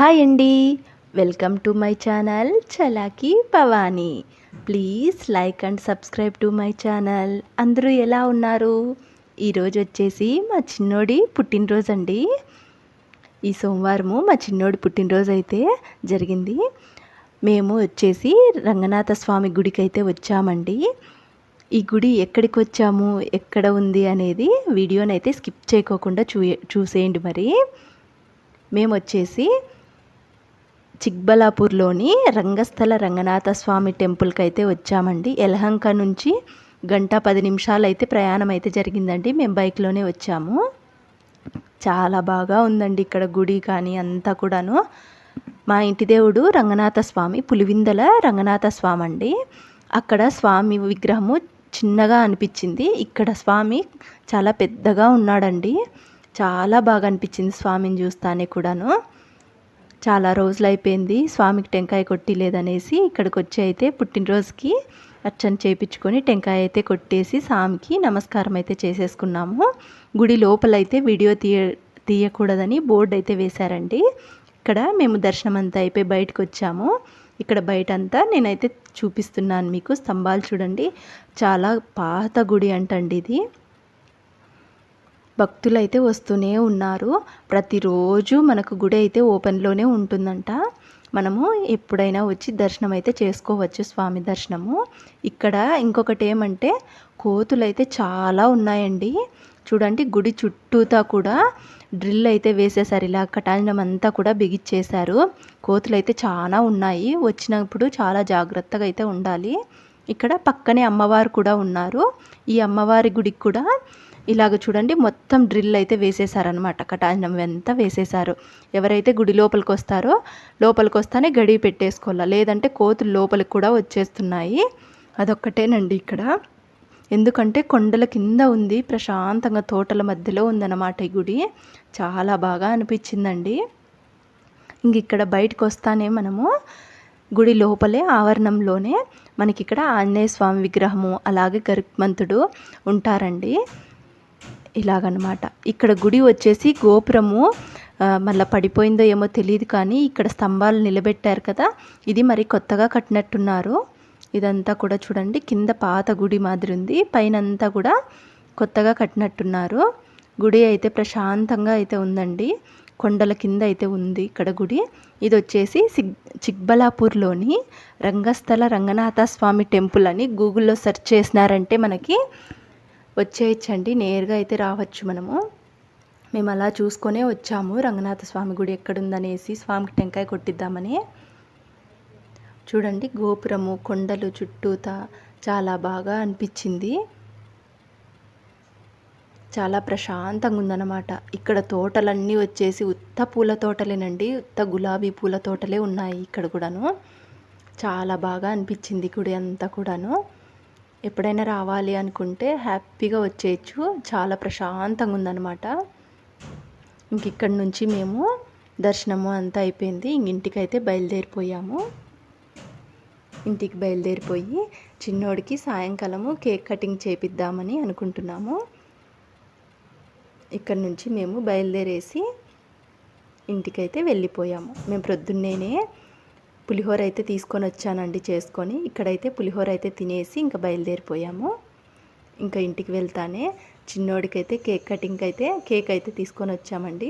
Hi అండి. Welcome to my channel Chalaki Bhavani. Please like and subscribe to my channel. అందరూ ఎలా ఉన్నారు? ఈరోజు వచ్చేసి మా చిన్నోడి పుట్టినరోజు అండి. ఈ సోమవారము మా చిన్నోడి పుట్టినరోజు అయితే జరిగింది. మేము వచ్చేసి రంగనాథ స్వామి గుడికి అయితే వచ్చామండి. ఈ గుడి ఎక్కడికి వచ్చాము ఎక్కడ ఉంది అనేది వీడియోనైతే స్కిప్ చేయకోకుండా చూ చూసేయండి మరి. మేము వచ్చేసి చిక్బలాపూర్లోని రంగస్థల రంగనాథ స్వామి టెంపుల్కి అయితే వచ్చామండి. ఎలహంక నుంచి గంట పది నిమిషాలు అయితే ప్రయాణం అయితే జరిగిందండి. మేము బైక్లోనే వచ్చాము. చాలా బాగా ఉందండి ఇక్కడ గుడి కానీ అంతా కూడాను. మా ఇంటి దేవుడు రంగనాథ స్వామి పులివిందల రంగనాథ స్వామి అండి అక్కడ స్వామి విగ్రహము చిన్నగా అనిపించింది. ఇక్కడ స్వామి చాలా పెద్దగా ఉన్నాడండి. చాలా బాగా అనిపించింది స్వామిని చూస్తానే కూడాను. చాలా రోజులు అయిపోయింది స్వామికి టెంకాయ కొట్టి లేదనేసి ఇక్కడికి వచ్చి అయితే పుట్టినరోజుకి అర్చన చేయించుకొని టెంకాయ అయితే కొట్టేసి స్వామికి నమస్కారం అయితే చేసేసుకున్నాము. గుడి లోపలైతే వీడియో తీయ తీయకూడదని బోర్డు అయితే వేశారండి. ఇక్కడ మేము దర్శనం అంతా అయిపోయి బయటకు వచ్చాము ఇక్కడ బయట అంతా నేనైతే చూపిస్తున్నాను మీకు. స్తంభాలు చూడండి. చాలా పాత గుడి అంటండి ఇది. భక్తులు అయితే వస్తూనే ఉన్నారు. ప్రతిరోజు మనకు గుడి అయితే ఓపెన్లోనే ఉంటుందంట. మనము ఎప్పుడైనా వచ్చి దర్శనం అయితే చేసుకోవచ్చు స్వామి దర్శనము. ఇక్కడ ఇంకొకటి ఏమంటే కోతులు అయితే చాలా ఉన్నాయండి. చూడండి గుడి చుట్టూతా కూడా డ్రిల్ అయితే వేసేసారు ఇలా కటాంజనం అంతా కూడా బిగిచ్చేశారు. కోతులు అయితే చాలా ఉన్నాయి. వచ్చినప్పుడు చాలా జాగ్రత్తగా అయితే ఉండాలి. ఇక్కడ పక్కనే అమ్మవారు కూడా ఉన్నారు. ఈ అమ్మవారి గుడికి కూడా ఇలాగ చూడండి మొత్తం డ్రిల్ అయితే వేసేసారనమాట కటానం అంతా వేసేసారు. ఎవరైతే గుడి లోపలికి వస్తారో లోపలికి వస్తానే గడి పెట్టేసుకోవాలా? లేదంటే కోతులు లోపలికి కూడా వచ్చేస్తున్నాయి. అదొక్కటేనండి ఇక్కడ. ఎందుకంటే కొండల కింద ఉంది ప్రశాంతంగా తోటల మధ్యలో ఉందన్నమాట ఈ గుడి. చాలా బాగా అనిపించిందండి. ఇంక ఇక్కడ బయటకు వస్తానే మనము గుడి లోపలే ఆవరణంలోనే మనకి ఇక్కడ ఆంజనేయ స్వామి విగ్రహము అలాగే గరుత్మంతుడు ఉంటారండి. ఇలాగనమాట. ఇక్కడ గుడి వచ్చేసి గోపురము మళ్ళీ పడిపోయిందో ఏమో తెలియదు కానీ ఇక్కడ స్తంభాలు నిలబెట్టారు కదా ఇది మరి కొత్తగా కట్టినట్టున్నారు. ఇదంతా కూడా చూడండి కింద పాత గుడి మాదిరి ఉంది పైన అంతా కూడా కొత్తగా కట్టినట్టున్నారు. గుడి అయితే ప్రశాంతంగా అయితే ఉందండి కొండల కింద అయితే ఉంది ఇక్కడ గుడి. ఇది వచ్చేసి సిగ్ చిక్బలాపూర్లోని రంగస్థల రంగనాథ స్వామి టెంపుల్ అని గూగుల్లో సెర్చ్ చేసినారంటే మనకి వచ్చేయచ్చండి. నేరుగా అయితే రావచ్చు మనము. మేము అలా చూసుకొనే వచ్చాము. రంగనాథ స్వామి గుడి ఎక్కడుందనేసి స్వామికి టెంకాయ కొట్టిద్దామని. చూడండి గోపురము కొండలు చుట్టూతా చాలా బాగా అనిపించింది. చాలా ప్రశాంతంగా ఉందన్నమాట ఇక్కడ తోటలన్నీ వచ్చేసి ఉత్త పూల తోటలేనండి. ఉత్త గులాబీ పూల తోటలే ఉన్నాయి ఇక్కడ కూడాను. చాలా బాగా అనిపించింది గుడి అంతా కూడాను. ఎప్పుడైనా రావాలి అనుకుంటే హ్యాపీగా వచ్చేయచ్చు. చాలా ప్రశాంతంగా ఉందన్నమాట. ఇంక ఇక్కడి నుంచి మేము దర్శనము అంతా అయిపోయింది. ఇంటికైతే బయలుదేరిపోయాము. ఇంటికి బయలుదేరిపోయి చిన్నోడికి సాయంకాలము కేక్ కటింగ్ చేపిద్దామని అనుకుంటున్నాము. ఇక్కడ నుంచి మేము బయలుదేరేసి ఇంటికైతే వెళ్ళిపోయాము. మేము ప్రొద్దున్నేనే పులిహోర అయితే తీసుకొని వచ్చానండి చేసుకొని. ఇక్కడైతే పులిహోర అయితే తినేసి ఇంకా బయలుదేరిపోయాము. ఇంకా ఇంటికి వెళ్తానే చిన్నోడికైతే కేక్ కటింగ్ అయితే కేక్ అయితే తీసుకొని వచ్చామండి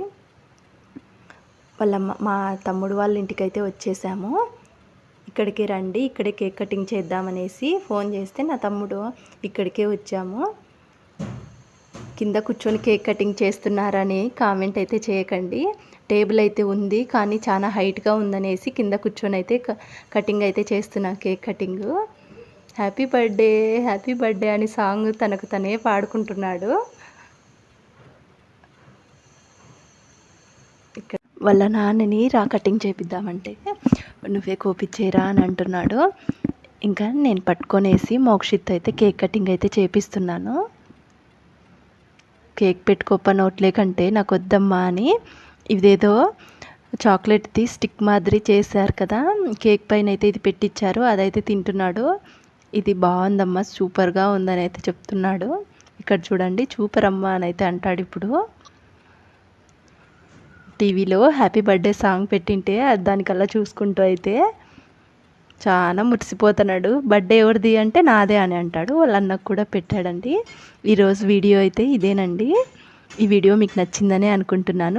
వాళ్ళ మా తమ్ముడు వాళ్ళ ఇంటికి అయితే వచ్చేసాము. ఇక్కడికి రండి ఇక్కడే కేక్ కటింగ్ చేద్దామనేసి ఫోన్ చేస్తే నా తమ్ముడు ఇక్కడికే వచ్చాము. కింద కూర్చొని కేక్ కటింగ్ చేస్తున్నారని కామెంట్ అయితే చేయకండి. టేబుల్ అయితే ఉంది కానీ చాలా హైట్గా ఉందనేసి కింద కూర్చొని అయితే కటింగ్ అయితే చేస్తున్నా cake cutting. Happy birthday happy birthday అని సాంగ్ తనకు తనే పాడుకుంటున్నాడు. ఇక్కడ వాళ్ళ నాన్నని రా కటింగ్ చేపిద్దామంటే నువ్వే కోపించేరా అని అంటున్నాడు. ఇంకా నేను పట్టుకొనేసి మోక్షిత్ అయితే కేక్ కటింగ్ అయితే చేపిస్తున్నాను. కేక్ పెట్టుకోప నోట్లే కంటే నాకు వద్దమ్మా అని ఇదేదో చాక్లెట్ది స్టిక్ మాదిరి చేశారు కదా. కేక్ పైన అయితే ఇది పెట్టించారు అదైతే తింటున్నాడు. ఇది బాగుందమ్మా. సూపర్గా ఉందని అయితే చెప్తున్నాడు. ఇక్కడ చూడండి. చూపర్ అమ్మ అని అయితే అంటాడు ఇప్పుడు. టీవీలో హ్యాపీ బర్త్డే సాంగ్ పెట్టింటే అది దానికల్లా చూసుకుంటూ అయితే చాలా మురిసిపోతున్నాడు. బర్త్డే ఎవరిది అంటే నాదే అని అంటాడు. వాళ్ళ అన్నకు కూడా పెట్టాడండి. ఈరోజు వీడియో అయితే ఇదేనండి. ఈ వీడియో మీకు నచ్చిందని అనుకుంటున్నాను.